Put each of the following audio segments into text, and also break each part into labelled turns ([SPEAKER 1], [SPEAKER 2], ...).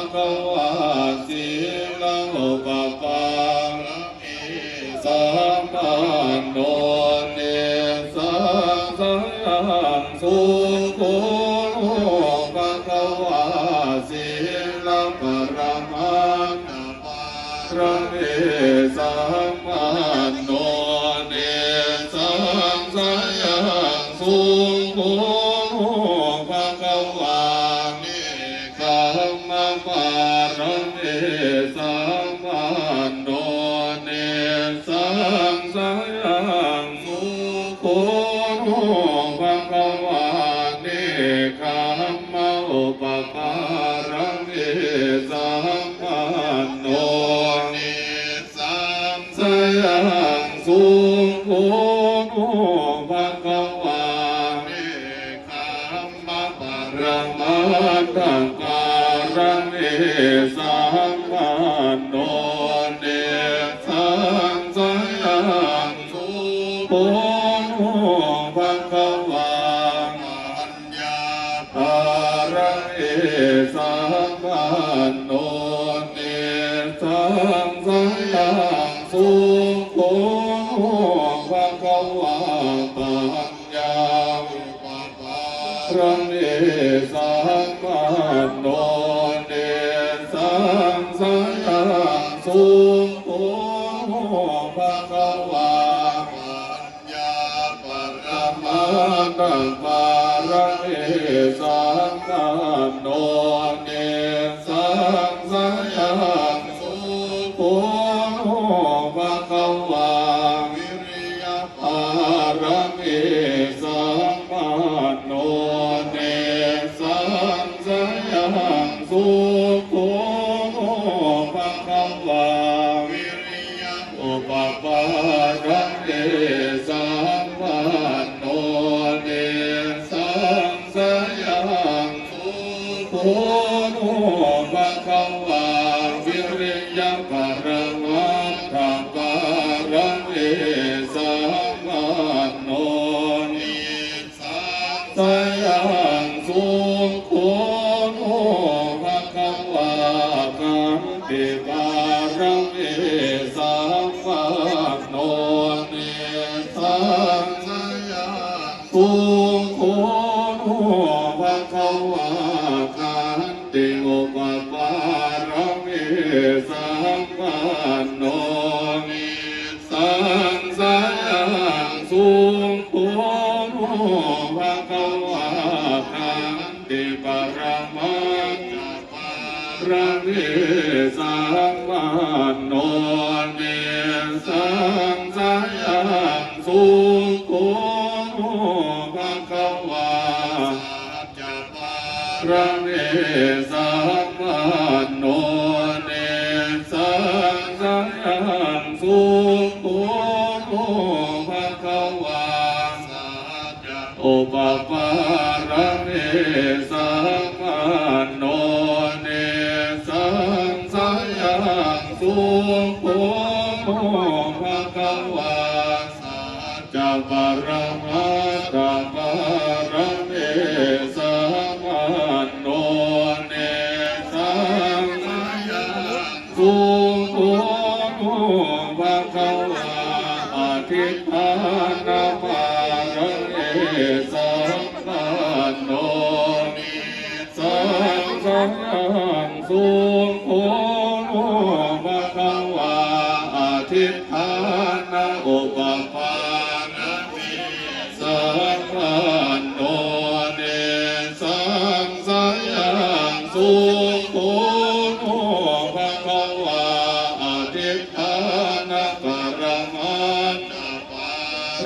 [SPEAKER 1] ภะคะวา โมภะคะวะเนคัมมะประมะตัง
[SPEAKER 2] กา
[SPEAKER 1] ระเนสั 啊。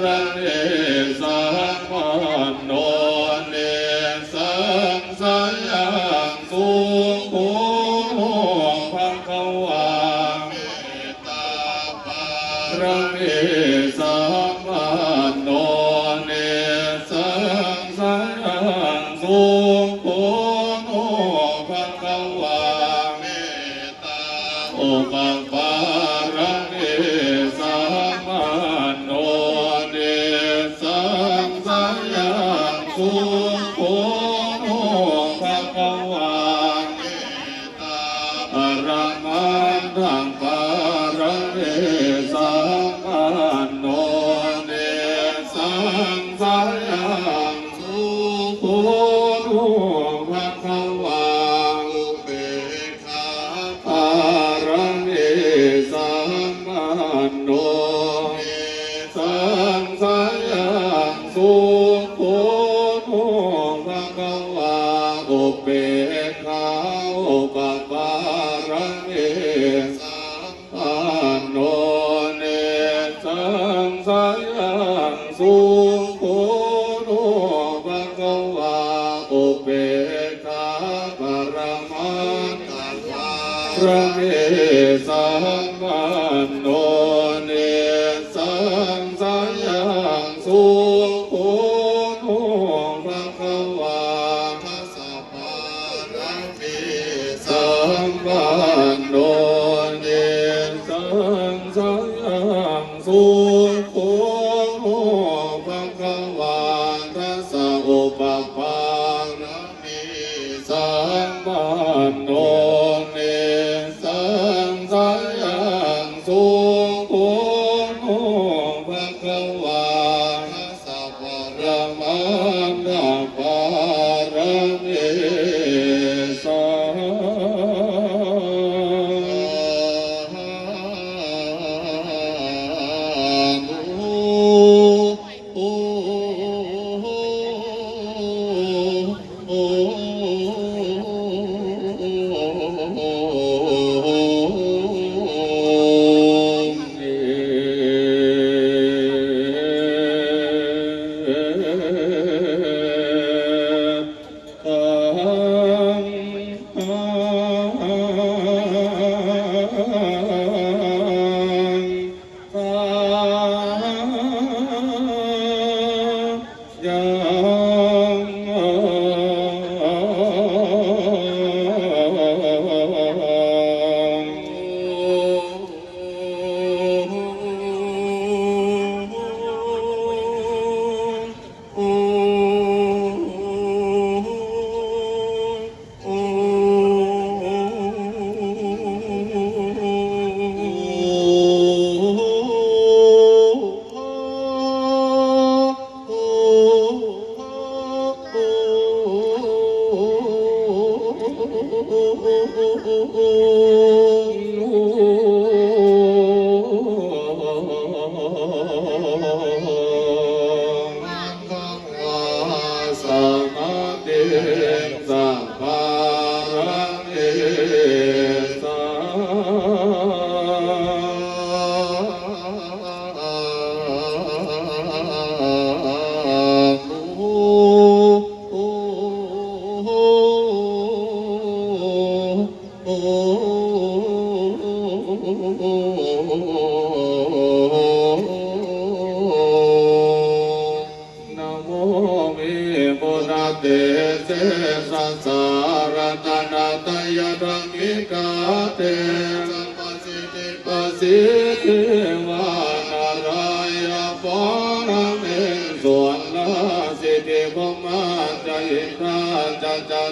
[SPEAKER 1] รั้ง
[SPEAKER 2] เอ
[SPEAKER 1] สาพัน Oh, oh. oh.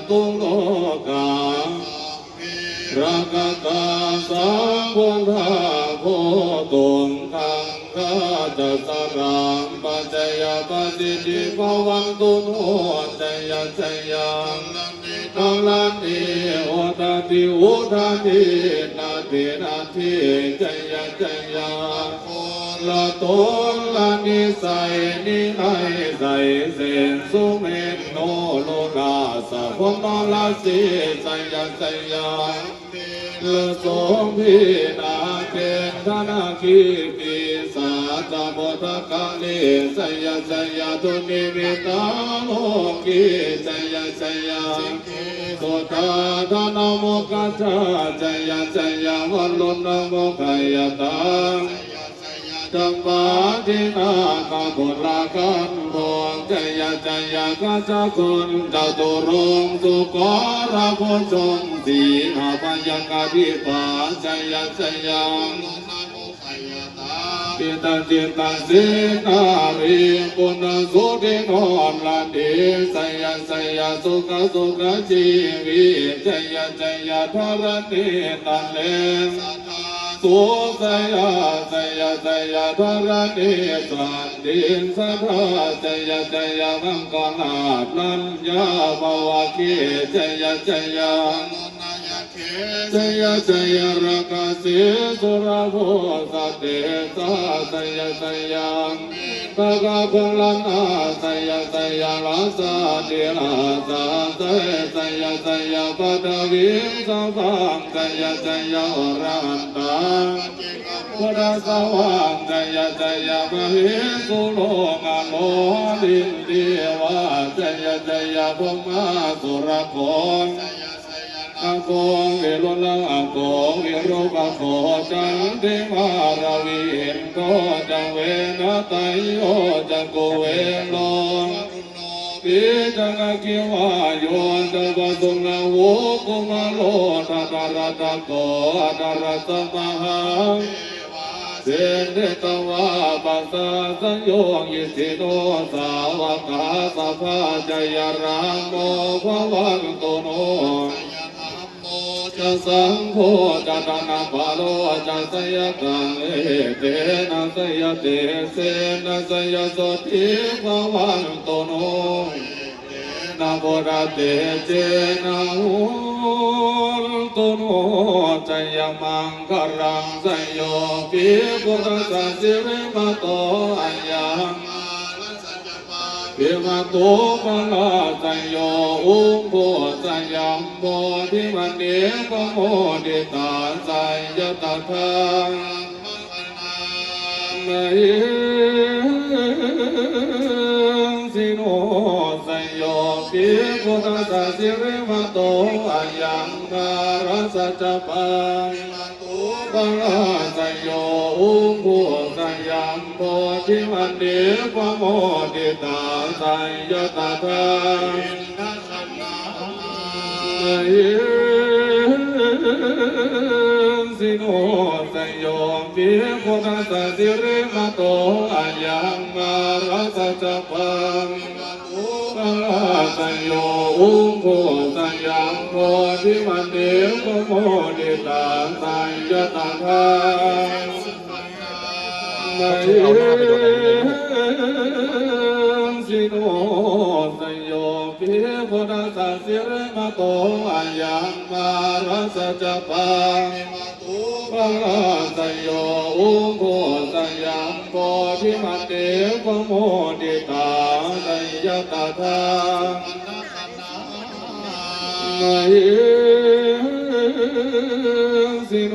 [SPEAKER 1] ตุโลการักกาสังพุทาโพตุงคังคาจะสรังปัจจยปฏิทิภวันตุโนจยจยังนังลันติโอตติอุทานินาตินาทิจยจยังละตนละนิสัยนิไอใสเสนสุเมนโนโลกา สะพมลาสิจยจยังละสมพินาเกณฑนาคีปีสาจาบุตกาลีสัยสัยตุนิมิตาโลกีสัยสัยสุตาธนโมกัจจาสยสัยวันลุนโมกายตัง จัมปาทินาคาบุลากันโงจยจยกาจคุณจตุรงสุกราภชงสีหาปัญญกาภิปาจยจยังปิตาจิตาสินาริปุณสุติโนลาเดสยาสยาสุขสุขจีวิจยจยธรติตันเลส สยาสยาสยธรติสันติสัทธาจยจยมังกรลาลัญญาภวคีจยาสยาจยจยรักสิสุรโภสเตสาสยสยัง ตะกะพงลันาสยาสยาลาสาเดียลาสาสยสยาสยาปัตวิสังังสยาสยาอรันตังพุทธสวังสยาสยมหิสุโลมาโลลินเดีวะสยาสยาพงมาสุรโค อังโกงเวโรลังอังโกงเวโรกะโกจันเทมาราวิเห็นโกจังเวนะไตโยจังโกเวโลปิจังอาคิวาโยจังวะตุงนาโวกุมาโลตาตาระตะโกอะตาระสมหาเสนเดตวาปัสสะสัญโยยิสิโนสาวกาสัพพะจยรังโมภวันโตโน จะสังโฆจะตานาปาโลจะสยกังเอเตนะสยเตเสนะสยสติภวันโตโนนะโบราเตเจนะหุนโตโนจยมังคารังสยโยปิปุตตะสิริมาโตอัญญัง เพิมาโตปะลาสยโยอุมโพสยัมโมทิมันเนปโมเดตาสยตถาไม่สิโนสยโยปิปุตตะสิริมาโตอายังนารัสจปังปะลาสยโยอุมโพสยัมโมทิมันเนปะโมเดตาสยตถาสิโนสยโยปิโคตัสสิริมาโตอายังมารัสจปังปะลาสยโยอุมโพสยัมโมทิมันเดปโมเดตาสยตถาสิโนสยโยปิตัสสะสิริมาโตอา ยังมารัสจปังปะลาสยโยอุมโพสยัมโพธิมันเดปโมดิตาสยตถาไม่สิโนสยโยปิพุทธสัสสิริมาโตอายังนารัสจปังกิมาโตปะลาอุโกสยัมโมดิมัเดปโมดิตาสัยยตาทังมหิสิโน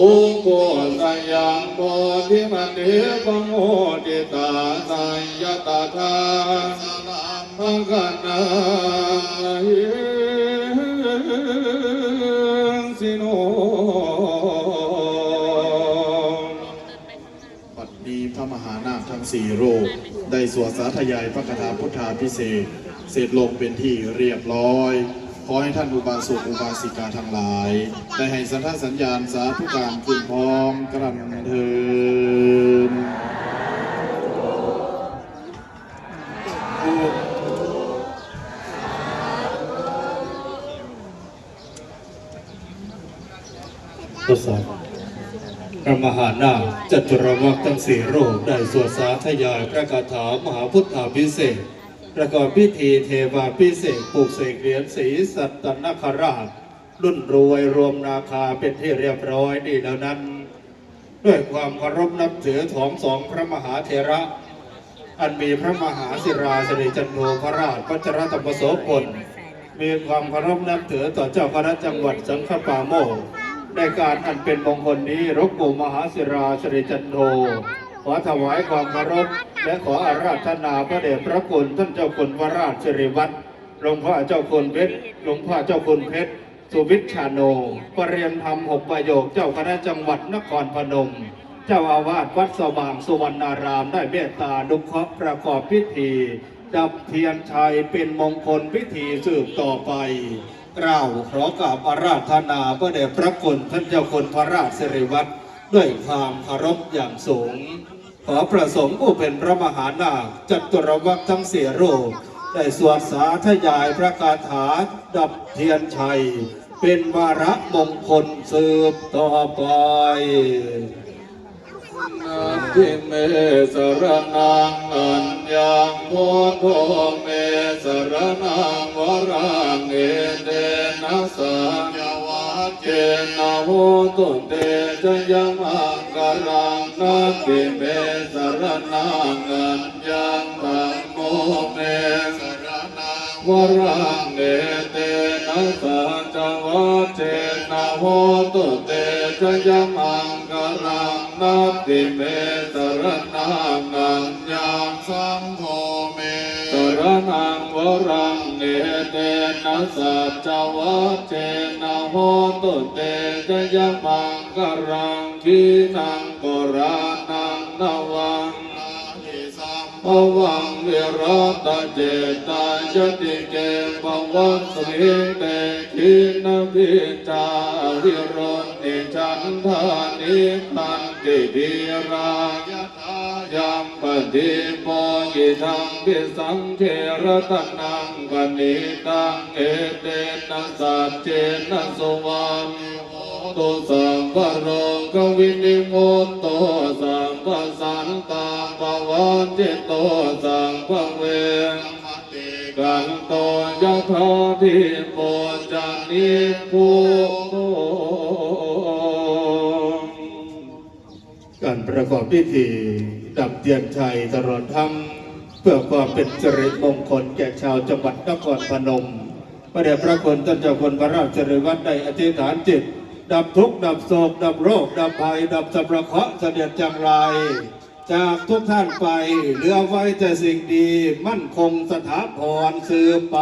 [SPEAKER 1] อุ
[SPEAKER 2] โก
[SPEAKER 1] สยังโมทิมันเดปังโมติตาสัยยตาทา
[SPEAKER 2] สลัม
[SPEAKER 1] ภะคะนาหิสิโน
[SPEAKER 2] ปัดดีพระมหานาคทั้งสี่โรคได้สวดสาธยายพระคาถาพุทธาพิเศษ เสร็จลงเป็นที่เรียบร้อย ขอให้ท่านอุบาสกอุบาสิกาทั้งหลาย ได้ให้สันทสัญญาณสาธุการขึ้นพร้อมกระนเทิน
[SPEAKER 3] ทดสอบพระมหานาจัตุรวักทั้งสี่โรคได้สวดสาธยายพระคาถามหาพุทธาพิเศษ ประกอบพิธีเทวาพิเศษปลูกเสกเหรียญศรีสัตนคราช รุ่นรวยรวมนาคาเป็นที่เรียบร้อยดีแล้วนั้น ด้วยความเคารพนับถือของสองพระมหาเถระ อันมีพระมหาศิราสิริจันโทพระราชพัชรธรรมโสพลมีความเคารพนับถือต่อเจ้าคณะจังหวัดสังขปาโมกในการอันเป็นมงคลนี้รบปู่มหาศิราสิริจันโท ขอถวายความเคารพและขออาราธนาพระเดชพระคุณท่านเจ้าคุณวราชสิริวัฒน์หลวงพ่อเจ้าคุณเพชรหลวงพ่อเจ้าคุณเพชรสุวิชชาโนปรเรียนธรรมหกประโยคเจ้าคณะจังหวัดนครพนม เจ้าอาวาสวัดสว่างสุวรรณารามได้เมตตาดุเคราะห์ประกอบพิธีดับเทียนชัยเป็นมงคลพิธีสืบต่อไปกล่าวขอกราบอาราธนาพระเดชพระคุณท่านเจ้าคุณพระราชสิริวัตรด้วยความเคารพอย่างสูง ขอประสงค์ผู้เป็นพระมหานาคจัตุรวักทั้งเสี่รูปได้สวดสาธยายพระคาถาดับเทียนชัย เป็นวาระมงคลสืบต่อไป
[SPEAKER 1] นาทิเมสรนังอัญญังโพโทเมสรนังวรังเอเตนะสัญญาวา เจนะโหตุเตจยมังกรังนาทิเมสรนังัญญังธัมโมเมสรนังวรังเอเตนะสัญจวัชเจนะโหตุเตจยมังกรังนาทิเมสรนังัญญัง
[SPEAKER 2] สังโฆเม
[SPEAKER 1] สรนังวรัง เอเตนะสัจจวัชเจนะโหตุเตจยมังกรังคีนังกรานังนวัง
[SPEAKER 2] นาหิสัม
[SPEAKER 1] ภวังวิรัตเจตายติเกภวังสมิเตคินพิจาวิรติฉันทานิพันติธีรายะทายามปฏิโมยิทังพิสังเขรตนัง ปณิตังเอเตนะสัจเจนะสวังตุสัมปะโรกวินิโมตโตสัมปะสันตังปวันจิตโตสัมปะเว
[SPEAKER 2] มติ
[SPEAKER 1] กันโตยะธาทิโปจานิพุโต
[SPEAKER 3] การประกอบพิธีดับเทียนชัยตลอดทั้ง พื่อความเป็นสิริมงคลแก่ชาวจังหวัดนครพนมพระเดชพระคุณท่านเจ้าคุณพระราชสิริวัฒน์ได้อธิษฐานจิต ดับทุกข์ดับโศกดับโรค ดับภัย ดับสัพพะเคราะห์เสด็จจังไร จากทุกท่านไปเหลือไว้แต่สิ่งดีมั่นคงสถาพรสืบไป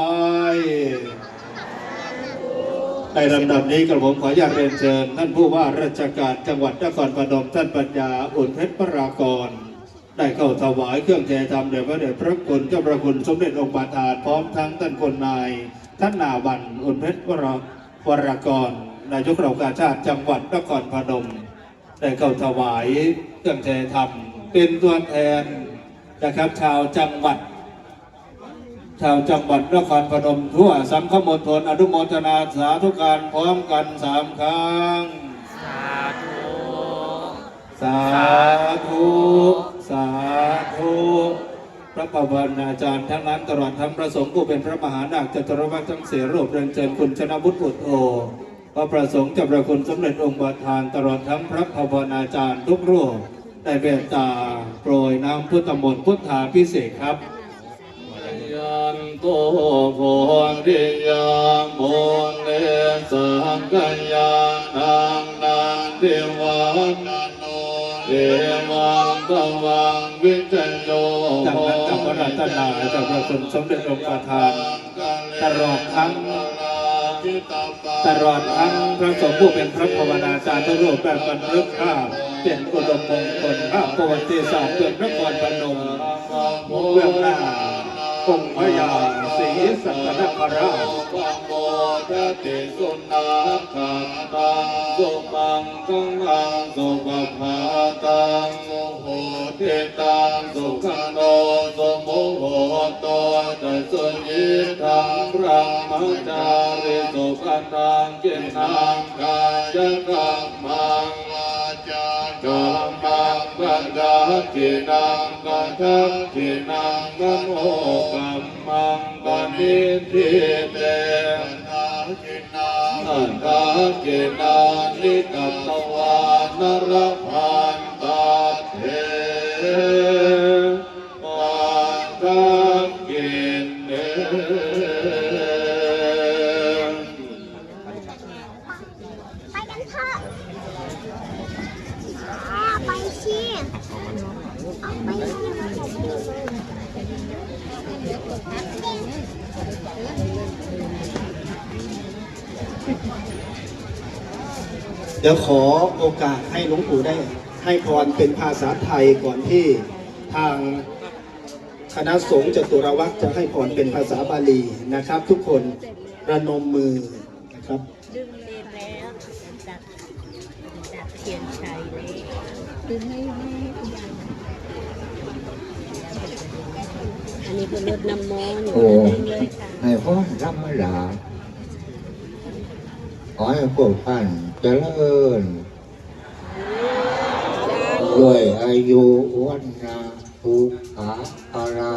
[SPEAKER 3] ในลำดับนี้กระผมขออนุญาตเรียนเชิญ ท่านผู้ว่าราชการจังหวัดนครพนมท่านปัญญาอุ่นเพชรพระรากร ได้เข้าถวายเครื่องเทธรรมแด่พระเดชพระคุณเจ้าประคุณสมเด็จองค์บาทาพร้อมทั้งท่านคนนายท่านนาวันอุนเพชรวรวรกรนายกเหล่ากาชาติจังหวัดนครพนมได้เข้าถวายเครื่องเทธรรม เป็นตัวแทนนะครับชาวจังหวัด ชาวจังหวัดนครพนมทั่วสังฆมณฑลอนุโมทนาสาธุการพร้อมกันสามครั้ง สาธุสาธุพระภาวนาจารย์ทั้งนั้นตลอดทั้งพระสงฆ์ผู้เป็นพระมหานาคจตุรวัตรทั้งเสียรูปเรียนเชิญคุณชนะบุตรอุดโอพระประสงค์จะประคุณสมเด็จองค์บาทานตลอดทั้งพระภาวนาจารย์ทุกรูปได้เมตตาโปรยน้ำพุทธมนต์พุทธาพิเศษครับ
[SPEAKER 1] ยันโตโพธิยามโมเลสังกัญญานังนันทิวันโน เทวังตวังวิจโย
[SPEAKER 3] จากนั้นกับพระรัตนาจากพระคุณสมเด็จองค์ประธาน ตลอดทั้งตลอดทั้งพระสงฆ์ผู้เป็นพระภาวนาจารย์ทุกรูปแบบบรรลึกภาพเป็นอุดมมงคลภาพประวัติศาสตร์เบื้องนครพนมเบื้องหน้าองค์พญาศรี สัตนคราช
[SPEAKER 1] ปังโมทติสุนาคันตังสุมังกังอังสุปภาตังสุโหติตังสุขันโนสุโมโหโตจะสุยิทังพระมจาริสุขันตังกินนังกายกัมมังวาจากัมมังปัญญาทินังกัจจทินังกัมโมกัง ทิพิเตนาคินานาคินานิตัตวาน
[SPEAKER 4] รพ เดี๋
[SPEAKER 5] ยวขอโอกาสให้หลวงปู่ได้ให้พรเป็นภาษาไทยก่อนที่ทางคณะสงฆ์จตุรวัตรจะให้พรเป็นภาษาบาลีนะครับ ทุกคนระนมมือนะครับ
[SPEAKER 6] ดึงเลนแล้วดัดดัดเทียนชัยเลยดึงให้ให้คุณยายอันนี้เป็นรถน้ำมนต์
[SPEAKER 7] โอ้
[SPEAKER 6] ดึงเลยค่ะ
[SPEAKER 7] ให้พ่อธรรมดา ขอให้พวกท่านเจริญด้วยอายุวันนาภูขาภารา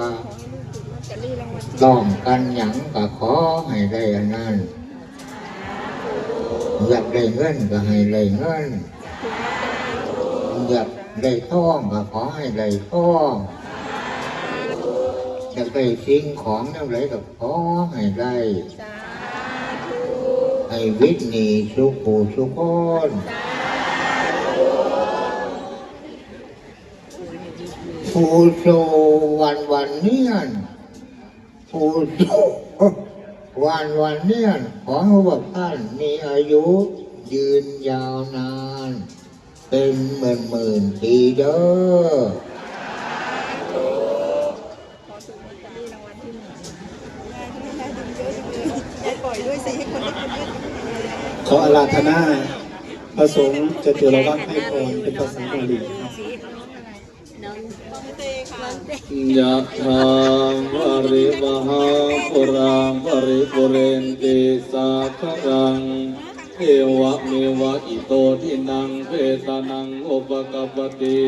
[SPEAKER 7] ต้องกันหยังก็ขอให้ได้อันนั้นอยากได้เงินก็ให้ได้เงินอยากได้ทองก็ขอให้ได้ทองอยากได้สิ่งของนั่นไรก็ขอให้ได้ ให้วิทย์นีสุขูสุขคนผู้โชวันวันเนียนผู้โชวันวันเนียนขอให้พวกท่านมีอายุ ยืนยาวนาน เป็นหมื่นหมื่นปีเด้อ
[SPEAKER 5] ออาราธนาพระสงฆ์จตุรวัตรให้พรเป็นภาษาบาลีครับ
[SPEAKER 6] น้อง
[SPEAKER 1] ยะถาวาริวหาปุราปริปุเรนติสาครังเอวะเมวะอิโตทินังเปตานังอุปกปปติ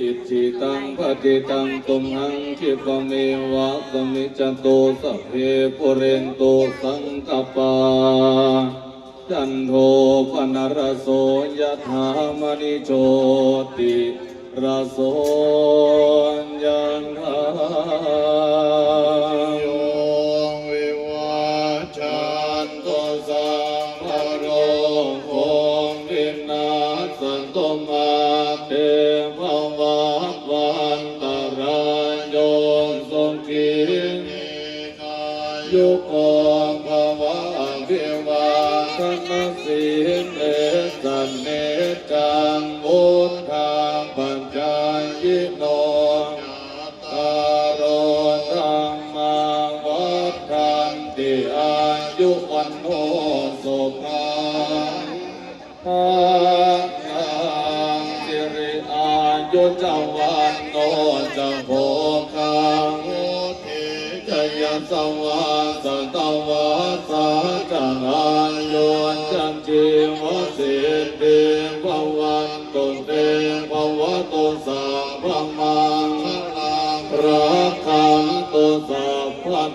[SPEAKER 1] อิจิตังปฏิตังตุมหังคิปเมวะสมิจจโตสัพเพปุเรนโตสังกปา จันโทปนรโสยถามณิโชติรโสยันทาา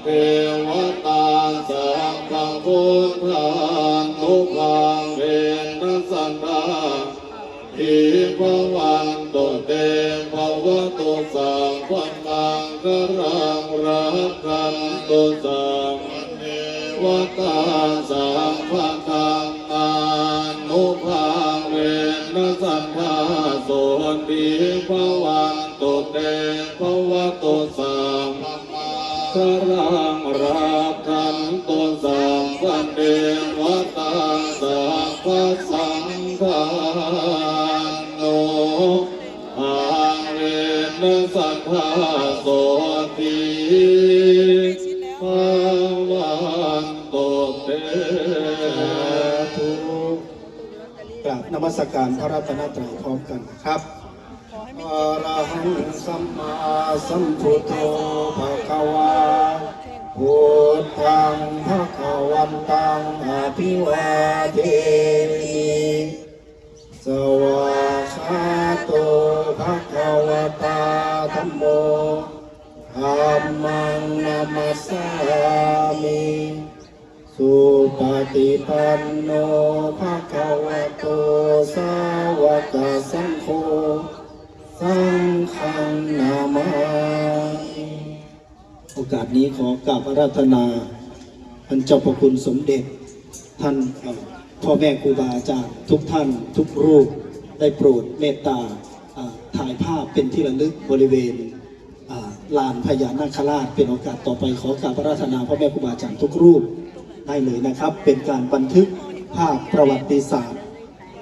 [SPEAKER 1] เทวตาสังฆพุทธานุภังเรนัสันดาอิพวันตุเตภวตุสังฆนังกรังรักขันตุสังเทวตาสังฆคังานุภังเรนัสันดาโสติพวันตุเต ฆรังรักขันตุสังฆเนวตาสังภะสังฆาโนอาเวนะสัทธาโสติภาวันตุเต
[SPEAKER 5] ทุกกราบนมัสการพระรัตนตรัยพร้อมกันนะครับอะระหังสัมมาสัมพุทโธภะคะ วาพุทธังภะคะวันตังอภิวาเทมิสวากขาโตภะคะวตาธัมโมธัมมังนามัสสามิสุปฏิปันโนภะคะวะโตสาวกสังโฆสังฆังนามา อกาสนี้ขอกราบอาราธนาท่านเจ้าประคุณสมเด็จ ท่านพ่อแม่ครูบาอาจารย์ทุกท่านทุกรูปได้โปรดเมตตาถ่ายภาพเป็นที่ระลึกบริเวณลานพญานาคราช เป็นโอกาสต่อไปขอกราบอาราธนาพ่อแม่ครูบาอาจารย์ทุกรูปได้เลยนะครับ เป็นการบันทึกภาพประวัติศาสตร์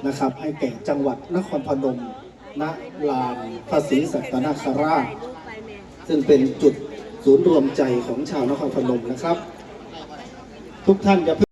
[SPEAKER 5] นะครับ ให้แก่จังหวัดนครพนมณลานพระศรีสัตนาคราช ซึ่งเป็นจุด ศูนย์รวมใจของชาวนครพนมนะครับ ทุกท่านอย่า